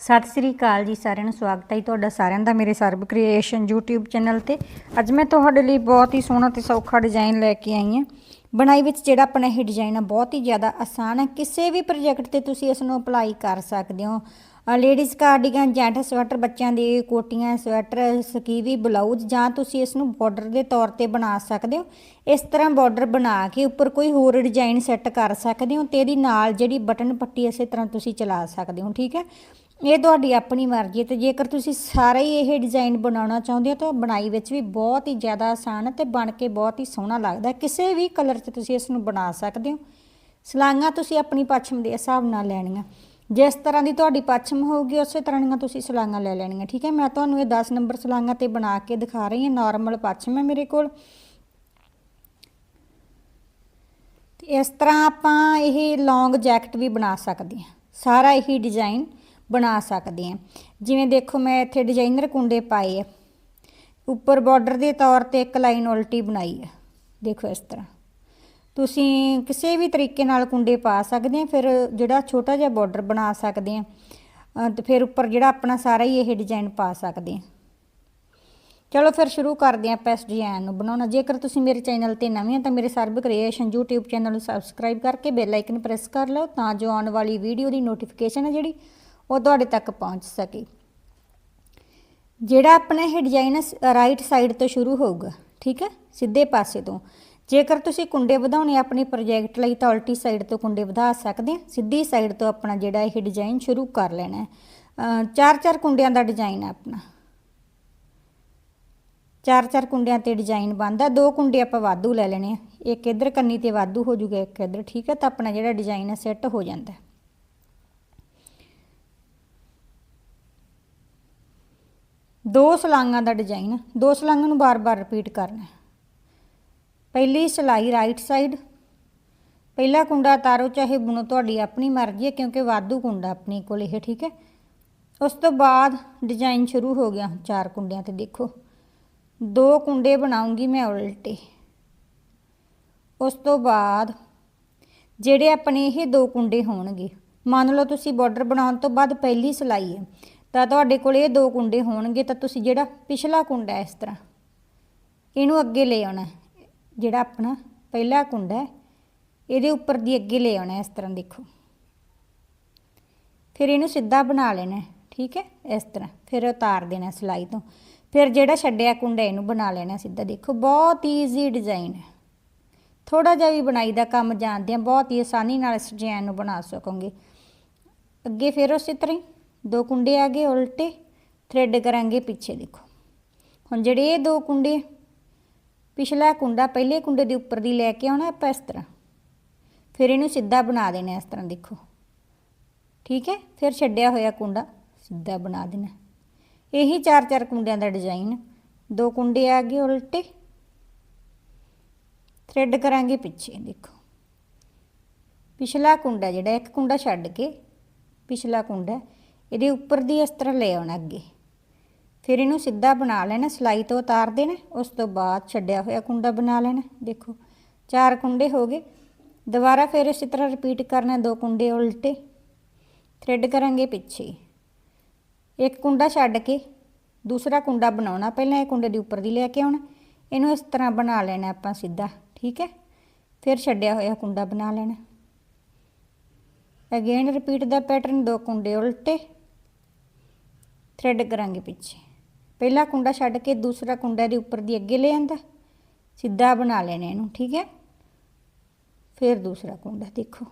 ਸਤਿ ਸ੍ਰੀ ਅਕਾਲ ਜੀ ਸਾਰਿਆਂ ਨੂੰ, ਸਵਾਗਤ ਹੈ ਜੀ ਤੁਹਾਡਾ ਸਾਰਿਆਂ ਦਾ ਮੇਰੇ ਸਰਬ ਕ੍ਰੀਏਸ਼ਨ YouTube ਚੈਨਲ ਤੇ। ਅੱਜ ਮੈਂ ਤੁਹਾਡੇ ਲਈ ਬਹੁਤ ਹੀ ਸੋਹਣਾ ਤੇ ਸੌਖਾ ਡਿਜ਼ਾਈਨ ਲੈ ਕੇ ਆਈ ਹਾਂ। ਬਣਾਈ ਵਿੱਚ ਜਿਹੜਾ ਆਪਣਾ ਇਹ ਡਿਜ਼ਾਈਨ ਆ, ਬਹੁਤ ਹੀ ਜ਼ਿਆਦਾ ਆਸਾਨ ਹੈ। ਕਿਸੇ ਵੀ ਪ੍ਰੋਜੈਕਟ ਤੇ ਤੁਸੀਂ ਇਸ ਨੂੰ ਅਪਲਾਈ ਕਰ ਸਕਦੇ ਹੋ। ਲੇਡੀਜ਼ ਕਾਰਡੀਗਨ ਜੈਂਟ ਸਵੈਟਰ ਬੱਚਿਆਂ ਦੀ ਕੋਟੀਆਂ ਸਵੈਟਰ ਸਕੀਵੀ ਬਲਾਊਜ਼ ਜਾਂ ਤੁਸੀਂ ਇਸ ਨੂੰ ਬਾਰਡਰ ਦੇ ਤੌਰ ਤੇ ਬਣਾ ਸਕਦੇ ਹੋ। ਇਸ ਤਰ੍ਹਾਂ ਬਾਰਡਰ ਬਣਾ ਕੇ ਉੱਪਰ ਕੋਈ ਹੋਰ ਡਿਜ਼ਾਈਨ ਸੈੱਟ ਕਰ ਸਕਦੇ ਹੋ ਤੇ ਇਹਦੀ ਨਾਲ ਜਿਹੜੀ ਬਟਨ ਪੱਟੀ ਇਸੇ ਤਰ੍ਹਾਂ ਤੁਸੀਂ ਚਲਾ ਸਕਦੇ ਹੋ, ਠੀਕ ਹੈ? ਇਹ ਤੁਹਾਡੀ ਆਪਣੀ ਮਰਜ਼ੀ ਹੈ ਤੇ ਜੇਕਰ ਤੁਸੀਂ ਸਾਰਾ ਹੀ ਇਹ ਡਿਜ਼ਾਈਨ ਬਣਾਉਣਾ ਚਾਹੁੰਦੇ ਹੋ ਤਾਂ ਬਣਾਈ ਵਿੱਚ ਵੀ ਬਹੁਤ ਹੀ ਜ਼ਿਆਦਾ ਆਸਾਨ ਹੈ ਤੇ ਬਣ ਕੇ ਬਹੁਤ ਹੀ ਸੋਹਣਾ ਲੱਗਦਾ ਕਿਸੇ ਵੀ ਕਲਰ 'ਚ ਤੁਸੀਂ ਇਸ ਨੂੰ ਬਣਾ ਸਕਦੇ ਹੋ। ਸਲਾਈਆਂ ਤੁਸੀਂ ਆਪਣੀ ਪੱਛਮ ਦੇ ਹਿਸਾਬ ਨਾਲ ਲੈਣੀਆਂ। ਜਿਸ ਤਰ੍ਹਾਂ ਦੀ ਤੁਹਾਡੀ ਪੱਛਮ ਹੋਊਗੀ, ਉਸੇ ਤਰ੍ਹਾਂ ਦੀਆਂ ਤੁਸੀਂ ਸਲਾਈਆਂ ਲੈ ਲੈਣੀਆਂ, ਠੀਕ ਹੈ? ਮੈਂ ਤੁਹਾਨੂੰ ਇਹ 10 ਨੰਬਰ ਸਲਾਈਆਂ ਤੇ ਬਣਾ ਕੇ ਦਿਖਾ ਰਹੀ ਹਾਂ। ਨਾਰਮਲ ਪੱਛਮ ਹੈ ਮੇਰੇ ਕੋਲ। ਤੇ ਇਸ ਤਰ੍ਹਾਂ ਆਪਾਂ ਇਹ ਲੌਂਗ ਜੈਕਟ ਵੀ ਬਣਾ ਸਕਦੇ ਹਾਂ। ਸਾਰਾ ਇਹੀ ਡਿਜ਼ਾਈਨ ਬਣਾ ਸਕਦੇ ਹਾਂ। ਜਿਵੇਂ ਦੇਖੋ, ਮੈਂ ਇੱਥੇ ਡਿਜ਼ਾਈਨਰ ਕੁੰਡੇ ਪਾਏ ਆ। ਉੱਪਰ ਬਾਰਡਰ ਦੇ ਤੌਰ ਤੇ ਇੱਕ ਲਾਈਨ ਉਲਟੀ ਬਣਾਈ ਆ। ਦੇਖੋ ਇਸ ਤਰ੍ਹਾਂ। ਤੁਸੀਂ ਕਿਸੇ ਵੀ ਤਰੀਕੇ ਨਾਲ ਕੁੰਡੇ ਪਾ ਸਕਦੇ ਆ ਫਿਰ ਜਿਹੜਾ ਛੋਟਾ ਜਿਹਾ ਬਾਰਡਰ ਬਣਾ ਸਕਦੇ ਆ ਅਹ ਤੇ ਫਿਰ ਉੱਪਰ ਜਿਹੜਾ ਆਪਣਾ ਸਾਰਾ ਹੀ ਇਹ ਡਿਜ਼ਾਈਨ ਪਾ ਸਕਦੇ ਆ ਚਲੋ ਫਿਰ ਸ਼ੁਰੂ ਕਰਦੇ ਹਾਂ ਆਪਾਂ ਇਸ ਡਿਜ਼ਾਈਨ ਨੂੰ ਬਣਾਉਣਾ। ਜੇਕਰ ਤੁਸੀਂ ਮੇਰੇ ਚੈਨਲ ਤੇ ਨਵੇਂ ਹੋ, ਤਾਂ ਮੇਰੇ ਸਰਬ ਕ੍ਰੀਏਸ਼ਨ YouTube ਚੈਨਲ ਨੂੰ ਸਬਸਕ੍ਰਾਈਬ ਕਰਕੇ ਬੈਲ ਆਈਕਨ ਪ੍ਰੈਸ ਕਰ ਲਓ, ਤਾਂ ਜੋ ਆਉਣ ਵਾਲੀ ਵੀਡੀਓ ਦੀ ਨੋਟੀਫਿਕੇਸ਼ਨ ਹੈ ਜਿਹੜੀ ਉਹ ਤੁਹਾਡੇ ਤੱਕ ਪਹੁੰਚ ਸਕੇ। ਜਿਹੜਾ ਆਪਣਾ ਇਹ ਡਿਜ਼ਾਈਨ ਰਾਈਟ ਸਾਈਡ ਤੋਂ ਸ਼ੁਰੂ ਹੋਊਗਾ, ਠੀਕ ਹੈ? ਸਿੱਧੇ ਪਾਸੇ ਤੋਂ। ਜੇਕਰ ਤੁਸੀਂ ਕੁੰਡੇ ਵਧਾਉਣੇ ਆਪਣੇ ਪ੍ਰੋਜੈਕਟ ਲਈ, ਤਾਂ ਉਲਟੀ ਸਾਈਡ ਤੋਂ ਕੁੰਡੇ ਵਧਾ ਸਕਦੇ ਆ। ਸਿੱਧੀ ਸਾਈਡ ਤੋਂ ਆਪਣਾ ਜਿਹੜਾ ਇਹ ਡਿਜ਼ਾਈਨ ਸ਼ੁਰੂ ਕਰ ਲੈਣਾ ਹੈ। ਚਾਰ ਚਾਰ ਕੁੰਡਿਆਂ ਦਾ ਡਿਜ਼ਾਈਨ ਹੈ ਆਪਣਾ। ਚਾਰ ਚਾਰ ਕੁੰਡਿਆਂ ਤੇ ਡਿਜ਼ਾਈਨ ਬਣਦਾ। ਦੋ ਕੁੰਡੇ ਆਪਾਂ ਵਾਧੂ ਲੈ ਲੈਣੇ ਆ। ਇੱਕ ਇਧਰ ਕੰਨੀ ਤੇ ਵਾਧੂ ਹੋ ਜਾਊਗਾ ਇੱਕ ਇਧਰ, ਠੀਕ ਹੈ? ਤਾਂ ਆਪਣਾ ਜਿਹੜਾ ਡਿਜ਼ਾਈਨ ਹੈ ਸੈੱਟ ਹੋ ਜਾਂਦਾ ਦੋ ਸਲਾਂਗਾਂ ਦਾ ਡਿਜ਼ਾਈਨ ਦੋ ਸਲਾਂਗਾਂ ਨੂੰ ਬਾਰ-ਬਾਰ ਰਿਪੀਟ ਕਰਨਾ ਹੈ। ਪਹਿਲੀ ਸਲਾਈ ਰਾਈਟ ਸਾਈਡ ਪਹਿਲਾ ਕੁੰਡਾ ਤਾਰੋ ਚਾਹੇ ਬੁਣੋ, ਤੁਹਾਡੀ ਆਪਣੀ ਮਰਜ਼ੀ ਹੈ, ਕਿਉਂਕਿ ਵਾਧੂ ਕੁੰਡਾ ਆਪਣੇ ਕੋਲ ਇਹ, ਠੀਕ ਹੈ। ਉਸ ਤੋਂ ਬਾਅਦ ਡਿਜ਼ਾਈਨ ਸ਼ੁਰੂ ਹੋ ਗਿਆ, ਚਾਰ ਕੁੰਡਿਆਂ ਤੇ ਦੇਖੋ। ਦੋ ਕੁੰਡੇ ਬਣਾਉਂਗੀ ਮੈਂ ਉਲਟੇ। ਉਸ ਤੋਂ ਬਾਅਦ ਜਿਹੜੇ ਆਪਣੇ ਇਹ ਦੋ ਕੁੰਡੇ ਹੋਣਗੇ, ਮੰਨ ਲਓ ਤੁਸੀਂ ਬਾਰਡਰ ਬਣਾਉਣ ਤੋਂ ਬਾਅਦ ਪਹਿਲੀ ਸਲਾਈ ਹੈ ਤਾਂ ਤੁਹਾਡੇ ਕੋਲ ਇਹ ਦੋ ਕੁੰਡੇ ਹੋਣਗੇ, ਤਾਂ ਤੁਸੀਂ ਜਿਹੜਾ ਪਿਛਲਾ ਕੁੰਡਾ ਹੈ ਇਸ ਤਰ੍ਹਾਂ ਇਹਨੂੰ ਅੱਗੇ ਲੈ ਆਉਣਾ ਜਿਹੜਾ ਆਪਣਾ ਪਹਿਲਾ ਕੁੰਡਾ ਹੈ, ਇਹਦੇ ਉੱਪਰ ਦੀ ਅੱਗੇ ਲੈ ਆਉਣਾ ਇਸ ਤਰ੍ਹਾਂ ਦੇਖੋ। ਫਿਰ ਇਹਨੂੰ ਸਿੱਧਾ ਬਣਾ ਲੈਣਾ ਠੀਕ ਹੈ, ਇਸ ਤਰ੍ਹਾਂ। ਫਿਰ ਉਤਾਰ ਦੇਣਾ ਸਿਲਾਈ ਤੋਂ। ਫਿਰ ਜਿਹੜਾ ਛੱਡਿਆ ਕੁੰਡਾ ਇਹਨੂੰ ਬਣਾ ਲੈਣਾ ਸਿੱਧਾ। ਦੇਖੋ, ਬਹੁਤ ਈਜ਼ੀ ਡਿਜ਼ਾਈਨ ਹੈ। ਥੋੜਾ ਜਿਹਾ ਵੀ ਬਣਾਈ ਦਾ ਕੰਮ ਜਾਣਦੇ ਆ, ਬਹੁਤ ਹੀ ਆਸਾਨੀ ਨਾਲ ਇਸ ਡਿਜ਼ਾਈਨ ਨੂੰ ਬਣਾ ਸਕੋਗੇ। ਅੱਗੇ ਫਿਰ ਉਸੇ ਤਰ੍ਹਾਂ ਹੀ ਦੋ ਕੁੰਡੇ ਆ ਗਏ ਉਲਟੇ ਥ੍ਰੈਡ ਕਰਾਂਗੇ ਪਿੱਛੇ ਦੇਖੋ। ਹੁਣ ਜਿਹੜੇ ਇਹ ਦੋ ਕੁੰਡੇ, ਪਿਛਲਾ ਕੁੰਡਾ ਪਹਿਲੇ ਕੁੰਡੇ ਦੇ ਉੱਪਰ ਦੀ ਲੈ ਕੇ ਆਉਣਾ ਆਪਾਂ ਇਸ ਤਰ੍ਹਾਂ। ਫਿਰ ਇਹਨੂੰ ਸਿੱਧਾ ਬਣਾ ਦੇਣਾ ਇਸ ਤਰ੍ਹਾਂ ਦੇਖੋ। ਠੀਕ ਹੈ? ਫਿਰ ਛੱਡਿਆ ਹੋਇਆ ਕੁੰਡਾ ਸਿੱਧਾ ਬਣਾ ਦੇਣਾ। ਇਹੀ ਚਾਰ ਚਾਰ ਕੁੰਡਿਆਂ ਦਾ ਡਿਜ਼ਾਈਨ ਦੋ ਕੁੰਡੇ ਆ ਗਏ ਉਲਟੇ। ਥ੍ਰੈਡ ਕਰਾਂਗੇ ਪਿੱਛੇ ਦੇਖੋ। ਪਿਛਲਾ ਕੁੰਡਾ ਜਿਹੜਾ ਇੱਕ ਕੁੰਡਾ ਛੱਡ ਕੇ ਪਿਛਲਾ ਕੁੰਡਾ ਇਹਦੇ ਉੱਪਰ ਦੀ ਇਸ ਤਰ੍ਹਾਂ ਲੈ ਆਉਣਾ ਅੱਗੇ। ਫਿਰ ਇਹਨੂੰ ਸਿੱਧਾ ਬਣਾ ਲੈਣਾ, ਸਲਾਈ ਤੋਂ ਉਤਾਰ ਦੇਣਾ, ਉਸ ਤੋਂ ਬਾਅਦ ਛੱਡਿਆ ਹੋਇਆ ਕੁੰਡਾ ਬਣਾ ਲੈਣਾ। ਦੇਖੋ, ਚਾਰ ਕੁੰਡੇ ਹੋ ਗਏ। ਦੁਬਾਰਾ ਫਿਰ ਇਸੇ ਤਰ੍ਹਾਂ ਰਿਪੀਟ ਕਰਨਾ, ਦੋ ਕੁੰਡੇ ਉਲਟੇ। ਥ੍ਰੈਡ ਕਰਾਂਗੇ ਪਿੱਛੇ। ਇੱਕ ਕੁੰਡਾ ਛੱਡ ਕੇ ਦੂਸਰਾ ਕੁੰਡਾ ਬਣਾਉਣਾ, ਪਹਿਲਾਂ ਇਹ ਕੁੰਡੇ ਦੇ ਉੱਪਰ ਦੀ ਲੈ ਕੇ ਆਉਣਾ। ਇਹਨੂੰ ਇਸ ਤਰ੍ਹਾਂ ਬਣਾ ਲੈਣਾ ਆਪਾਂ ਸਿੱਧਾ, ਠੀਕ ਹੈ? ਫਿਰ ਛੱਡਿਆ ਹੋਇਆ ਕੁੰਡਾ ਬਣਾ ਲੈਣਾ। ਅਗੇਨ ਰਿਪੀਟ ਦਾ ਪੈਟਰਨ ਦੋ ਕੁੰਡੇ ਉਲਟੇ। ਥ੍ਰੈਡ ਕਰਾਂਗੇ ਪਿੱਛੇ। ਪਹਿਲਾ ਕੁੰਡਾ ਛੱਡ ਕੇ ਦੂਸਰਾ ਕੁੰਡਾ ਦੇ ਉੱਪਰ ਦੀ ਅੱਗੇ ਲੈ ਆਂਦਾ। ਸਿੱਧਾ ਬਣਾ ਲੈਣਾ ਇਹਨੂੰ, ਠੀਕ ਹੈ? ਫਿਰ ਦੂਸਰਾ ਕੁੰਡਾ, ਦੇਖੋ।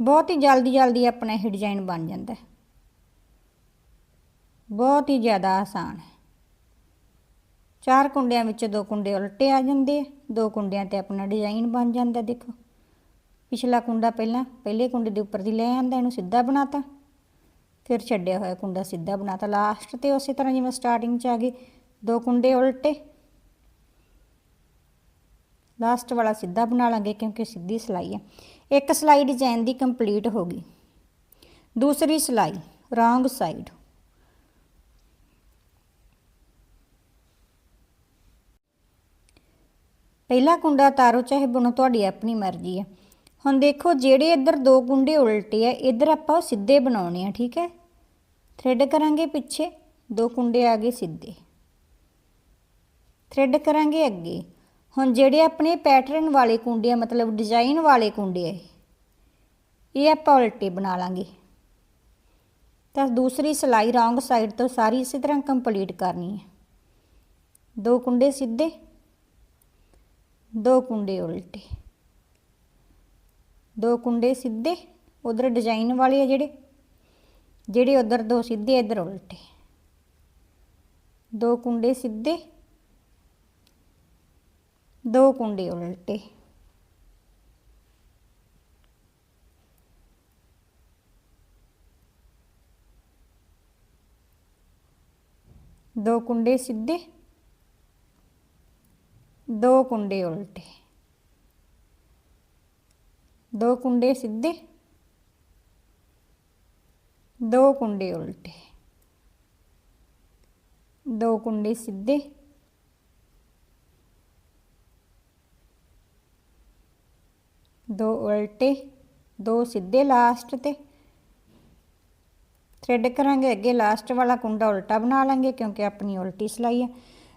ਬਹੁਤ ਹੀ ਜਲਦੀ ਜਲਦੀ ਆਪਣਾ ਇਹ ਡਿਜ਼ਾਈਨ ਬਣ ਜਾਂਦਾ ਹੈ। ਬਹੁਤ ਹੀ ਜ਼ਿਆਦਾ ਆਸਾਨ ਹੈ। ਚਾਰ ਕੁੰਡਿਆਂ ਵਿੱਚ ਦੋ ਕੁੰਡੇ ਉਲਟੇ ਆ ਜਾਂਦੇ ਆ, ਦੋ ਕੁੰਡਿਆਂ ਤੇ ਆਪਣਾ ਡਿਜ਼ਾਈਨ ਬਣ ਜਾਂਦਾ, ਦੇਖੋ। ਪਿਛਲਾ ਕੁੰਡਾ ਪਹਿਲਾਂ, ਪਹਿਲੇ ਕੁੰਡੇ ਦੇ ਉੱਪਰ ਦੀ ਲੈ ਆਂਦਾ, ਇਹਨੂੰ ਸਿੱਧਾ ਬਣਾਤਾ। ਫਿਰ ਛੱਡਿਆ ਹੋਇਆ ਕੁੰਡਾ ਸਿੱਧਾ ਬਣਾਤਾ। ਲਾਸਟ ਤੇ ਉਸੇ ਤਰ੍ਹਾਂ ਜਿਵੇਂ ਸਟਾਰਟਿੰਗ 'ਚ ਆ ਗਏ ਦੋ ਕੁੰਡੇ ਉਲਟੇ। ਲਾਸਟ ਵਾਲਾ ਸਿੱਧਾ ਬਣਾ ਲਾਂਗੇ ਕਿਉਂਕਿ ਸਿੱਧੀ ਸਲਾਈ ਹੈ ਇੱਕ ਸਲਾਈ ਡਿਜ਼ਾਈਨ ਦੀ ਕੰਪਲੀਟ ਹੋ ਗਈ। ਦੂਸਰੀ ਸਲਾਈ ਰੋਂਗ ਸਾਈਡ ਪਹਿਲਾ ਕੁੰਡਾ ਤਾਰੋ ਚਾਹੇ ਬਣੋ, ਤੁਹਾਡੀ ਆਪਣੀ ਮਰਜ਼ੀ ਹੈ ਹੁਣ ਦੇਖੋ ਜਿਹੜੇ ਇੱਧਰ ਦੋ ਕੁੰਡੇ ਉਲਟੇ ਆ ਇੱਧਰ ਆਪਾਂ ਸਿੱਧੇ ਬਣਾਉਣੇ ਆ ਠੀਕ ਹੈ? ਥ੍ਰੈਡ ਕਰਾਂਗੇ ਪਿੱਛੇ ਦੋ ਕੁੰਡੇ ਆ ਗਏ ਸਿੱਧੇ। ਥ੍ਰੈਡ ਕਰਾਂਗੇ ਅੱਗੇ। ਹੁਣ ਜਿਹੜੇ ਆਪਣੇ ਪੈਟਰਨ ਵਾਲੇ ਕੁੰਡੇ ਆ ਮਤਲਬ ਡਿਜ਼ਾਈਨ ਵਾਲੇ ਕੁੰਡੇ ਆ ਇਹ, ਆਪਾਂ ਉਲਟੇ ਬਣਾ ਲਾਂਗੇ। ਤਾਂ ਦੂਸਰੀ ਸਿਲਾਈ ਰੌਂਗ ਸਾਈਡ ਤੋਂ ਸਾਰੀ ਇਸੇ ਤਰ੍ਹਾਂ ਕੰਪਲੀਟ ਕਰਨੀ ਹੈ ਦੋ ਕੁੰਡੇ ਸਿੱਧੇ ਦੋ ਕੁੰਡੇ ਉਲਟੇ। ਦੋ ਕੁੰਡੇ ਸਿੱਧੇ, ਉਧਰ ਡਿਜ਼ਾਈਨ ਵਾਲੇ ਆ ਜਿਹੜੇ ਜਿਹੜੇ ਉਧਰ ਦੋ ਸਿੱਧੇ, ਇੱਧਰ ਉਲਟੇ। ਦੋ ਕੁੰਡੇ ਸਿੱਧੇ, ਦੋ ਕੁੰਡੇ ਉਲਟੇ। ਦੋ ਕੁੰਡੇ ਸਿੱਧੇ, ਦੋ ਕੁੰਡੇ ਉਲਟੇ। ਦੋ ਕੁੰਡੇ ਸਿੱਧੇ, ਦੋ ਕੁੰਡੇ ਉਲਟੇ, ਦੋ ਕੁੰਡੇ ਸਿੱਧੇ, ਦੋ ਉਲਟੇ, ਦੋ ਸਿੱਧੇ ਲਾਸਟ ਤੇ। ਥ੍ਰੈਡ ਕਰਾਂਗੇ, ਅੱਗੇ ਲਾਸਟ ਵਾਲਾ ਕੁੰਡਾ ਉਲਟਾ ਬਣਾ ਲਾਂਗੇ ਕਿਉਂਕਿ ਆਪਣੀ ਉਲਟੀ ਸਲਾਈ ਹੈ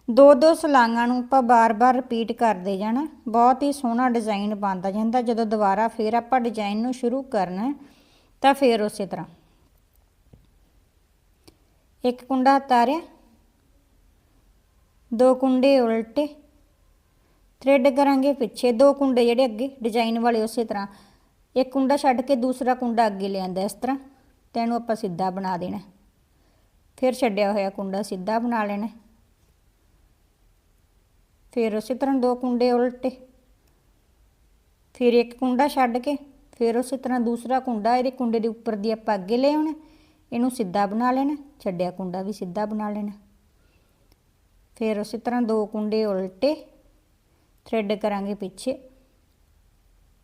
ਦੋ ਦੋ ਸਲਾਂਗਾਂ ਨੂੰ ਆਪਾਂ ਬਾਰ-ਬਾਰ ਰਿਪੀਟ ਕਰਦੇ ਜਾਣਾ। ਬਹੁਤ ਹੀ ਸੋਹਣਾ ਡਿਜ਼ਾਈਨ ਬਣਦਾ ਜਾਂਦਾ। ਜਦੋਂ ਦੁਬਾਰਾ ਫੇਰ ਆਪਾਂ ਡਿਜ਼ਾਈਨ ਨੂੰ ਸ਼ੁਰੂ ਕਰਨਾ ਤਾਂ ਫੇਰ ਉਸੇ ਤਰ੍ਹਾਂ। ਇੱਕ ਕੁੰਡਾ ਤਾਰਿਆ ਦੋ ਕੁੰਡੇ ਉਲਟੇ। ਥ੍ਰੈਡ ਕਰਾਂਗੇ ਪਿੱਛੇ। ਦੋ ਕੁੰਡੇ ਜਿਹੜੇ ਅੱਗੇ ਡਿਜ਼ਾਈਨ ਵਾਲੇ ਉਸੇ ਤਰ੍ਹਾਂ। ਇੱਕ ਕੁੰਡਾ ਛੱਡ ਕੇ ਦੂਸਰਾ ਕੁੰਡਾ ਅੱਗੇ ਲਿਆਂਦਾ ਇਸ ਤਰ੍ਹਾਂ। ਤੇ ਇਹਨੂੰ ਆਪਾਂ ਸਿੱਧਾ ਬਣਾ ਦੇਣਾ। ਫਿਰ ਛੱਡਿਆ ਹੋਇਆ ਕੁੰਡਾ ਸਿੱਧਾ ਬਣਾ ਲੈਣਾ। ਫਿਰ ਉਸੇ ਤਰ੍ਹਾਂ ਦੋ ਕੁੰਡੇ ਉਲਟੇ। ਫਿਰ ਇੱਕ ਕੁੰਡਾ ਛੱਡ ਕੇ ਫਿਰ ਉਸੇ ਤਰ੍ਹਾਂ ਦੂਸਰਾ ਕੁੰਡਾ, ਇਹਦੇ ਕੁੰਡੇ ਦੇ ਉੱਪਰ ਦੀ ਆਪਾਂ ਅੱਗੇ ਲੈ ਆਉਣਾ, ਇਹਨੂੰ ਸਿੱਧਾ ਬਣਾ ਲੈਣਾ, ਛੱਡਿਆ ਕੁੰਡਾ ਵੀ ਸਿੱਧਾ ਬਣਾ ਲੈਣਾ। ਫਿਰ ਉਸੇ ਤਰ੍ਹਾਂ ਦੋ ਕੁੰਡੇ ਉਲਟੇ ਥ੍ਰੈਡ ਕਰਾਂਗੇ ਪਿੱਛੇ।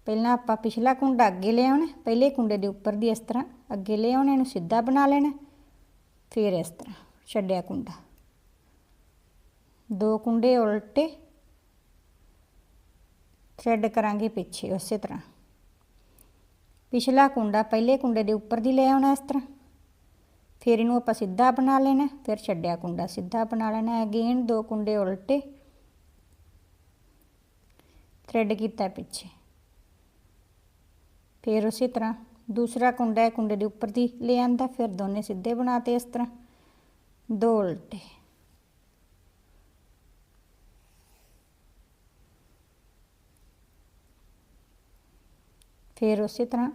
ਪਹਿਲਾਂ ਆਪਾਂ ਪਿਛਲਾ ਕੁੰਡਾ ਅੱਗੇ ਲੈ ਆਉਣਾ, ਪਹਿਲੇ ਕੁੰਡੇ ਦੇ ਉੱਪਰ ਦੀ ਇਸ ਤਰ੍ਹਾਂ ਅੱਗੇ ਲੈ ਆਉਣਾ, ਇਹਨੂੰ ਸਿੱਧਾ ਬਣਾ ਲੈਣਾ, ਫਿਰ ਇਸ ਤਰ੍ਹਾਂ ਛੱਡਿਆ ਕੁੰਡਾ। ਦੋ ਕੁੰਡੇ ਉਲਟੇ ਥ੍ਰੈਡ ਕਰਾਂਗੇ ਪਿੱਛੇ ਉਸੇ ਤਰ੍ਹਾਂ। ਪਿਛਲਾ ਕੁੰਡਾ ਪਹਿਲੇ ਕੁੰਡੇ ਦੇ ਉੱਪਰ ਦੀ ਲੈ ਆਉਣਾ ਇਸ ਤਰ੍ਹਾਂ। ਫਿਰ ਇਹਨੂੰ ਆਪਾਂ ਸਿੱਧਾ ਬਣਾ ਲੈਣਾ, ਫਿਰ ਛੱਡਿਆ ਕੁੰਡਾ ਸਿੱਧਾ ਬਣਾ ਲੈਣਾ। ਅਗੇਨ ਦੋ ਕੁੰਡੇ ਉਲਟੇ ਥ੍ਰੈਡ ਕੀਤਾ ਪਿੱਛੇ। ਫਿਰ ਉਸੇ ਤਰ੍ਹਾਂ ਦੂਸਰਾ ਕੁੰਡਾ ਹੈ ਕੁੰਡੇ ਦੇ ਉੱਪਰ ਦੀ ਲੈ ਆਂਦਾ, ਫਿਰ ਦੋਨੇ ਸਿੱਧੇ ਬਣਾਤੇ ਇਸ ਤਰ੍ਹਾਂ। ਦੋ ਉਲਟੇ। ਫਿਰ ਉਸੇ ਤਰ੍ਹਾਂ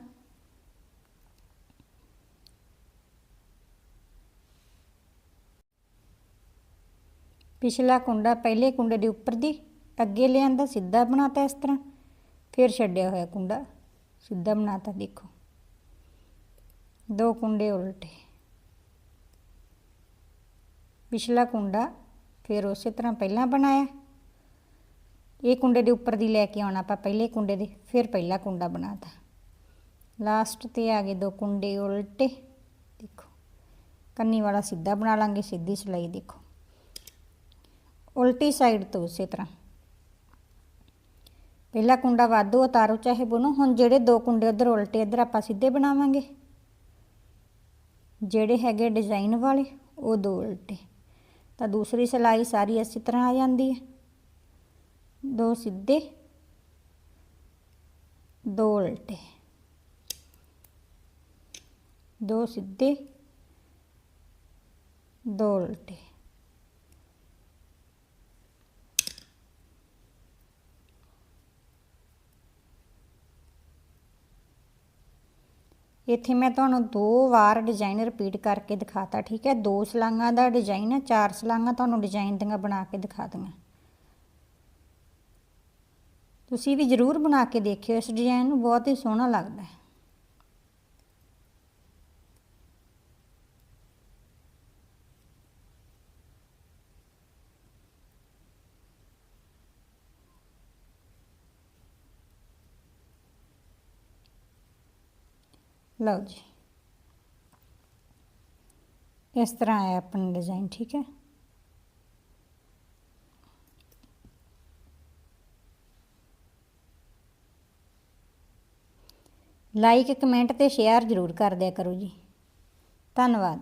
ਪਿਛਲਾ ਕੁੰਡਾ ਪਹਿਲੇ ਕੁੰਡੇ ਦੇ ਉੱਪਰ ਦੀ ਅੱਗੇ ਲਿਆਂਦਾ, ਸਿੱਧਾ ਬਣਾਤਾ ਇਸ ਤਰ੍ਹਾਂ। ਫਿਰ ਛੱਡਿਆ ਹੋਇਆ ਕੁੰਡਾ, ਸਿੱਧਾ ਬਣਾਤਾ, ਦੇਖੋ। ਦੋ ਕੁੰਡੇ ਉਲਟੇ। ਪਿਛਲਾ ਕੁੰਡਾ ਫਿਰ ਉਸੇ ਤਰ੍ਹਾਂ ਪਹਿਲਾਂ ਬਣਾਇਆ। ਇਹ ਕੁੰਡੇ ਦੇ ਉੱਪਰ ਦੀ ਲੈ ਕੇ ਆਉਣਾ, ਆਪਾਂ ਪਹਿਲੇ ਕੁੰਡੇ ਦੇ, ਫਿਰ ਪਹਿਲਾ ਕੁੰਡਾ ਬਣਾਤਾ। ਲਾਸਟ ਤੇ ਆ ਗਏ ਦੋ ਕੁੰਡੇ ਉਲਟੇ, ਦੇਖੋ। ਕੰਨੀ ਵਾਲਾ ਸਿੱਧਾ ਬਣਾ ਲਾਂਗੇ, ਸਿੱਧੀ ਸਿਲਾਈ ਦੇਖੋ। ਉਲਟੀ ਸਾਈਡ ਤੋਂ ਉਸੇ ਤਰ੍ਹਾਂ। ਪਹਿਲਾ ਕੁੰਡਾ ਵਾਧੂ ਉਤਾਰੋ ਚਾਹੇ ਬੁਣੋ, ਹੁਣ ਜਿਹੜੇ ਦੋ ਕੁੰਡੇ ਉਧਰ ਉਲਟੇ, ਇੱਧਰ ਆਪਾਂ ਸਿੱਧੇ ਬਣਾਵਾਂਗੇ। ਜਿਹੜੇ ਹੈਗੇ ਡਿਜ਼ਾਈਨ ਵਾਲੇ, ਉਹ ਦੋ ਉਲਟੇ। ਤਾਂ ਦੂਸਰੀ ਸਿਲਾਈ ਸਾਰੀ ਇਸੇ ਤਰ੍ਹਾਂ ਆ ਜਾਂਦੀ ਹੈ। ਦੋ ਸਿੱਧੇ, ਦੋ ਉਲਟੇ। ਦੋ ਸਿੱਧੇ, ਦੋ ਉਲਟੇ। ਇੱਥੇ ਮੈਂ ਤੁਹਾਨੂੰ ਦੋ ਵਾਰ ਡਿਜ਼ਾਈਨ ਰਿਪੀਟ ਕਰਕੇ ਦਿਖਾਤਾ, ਠੀਕ ਹੈ? ਦੋ ਸਲਾਂਗਾਂ ਦਾ ਡਿਜ਼ਾਈਨ ਹੈ, ਚਾਰ ਸਲਾਂਗਾਂ ਤੁਹਾਨੂੰ ਡਿਜ਼ਾਈਨ ਦੀਆਂ ਬਣਾ ਕੇ ਦਿਖਾ ਦੂੰਗਾ ਤੁਸੀਂ ਵੀ ਜ਼ਰੂਰ ਬਣਾ ਕੇ ਦੇਖਿਓ, ਇਸ ਡਿਜ਼ਾਈਨ ਨੂੰ ਬਹੁਤ ਹੀ ਸੋਹਣਾ ਲੱਗਦਾ ਹੈ। ਲਓ ਜੀ। ਇਸ ਤਰ੍ਹਾਂ ਹੈ ਆਪਣਾ ਡਿਜ਼ਾਈਨ ਠੀਕ ਹੈ। ਲਾਈਕ ਕਮੈਂਟ ਤੇ ਸ਼ੇਅਰ ਜ਼ਰੂਰ ਕਰ ਦਿਆ ਕਰੋ ਜੀ। ਧੰਨਵਾਦ।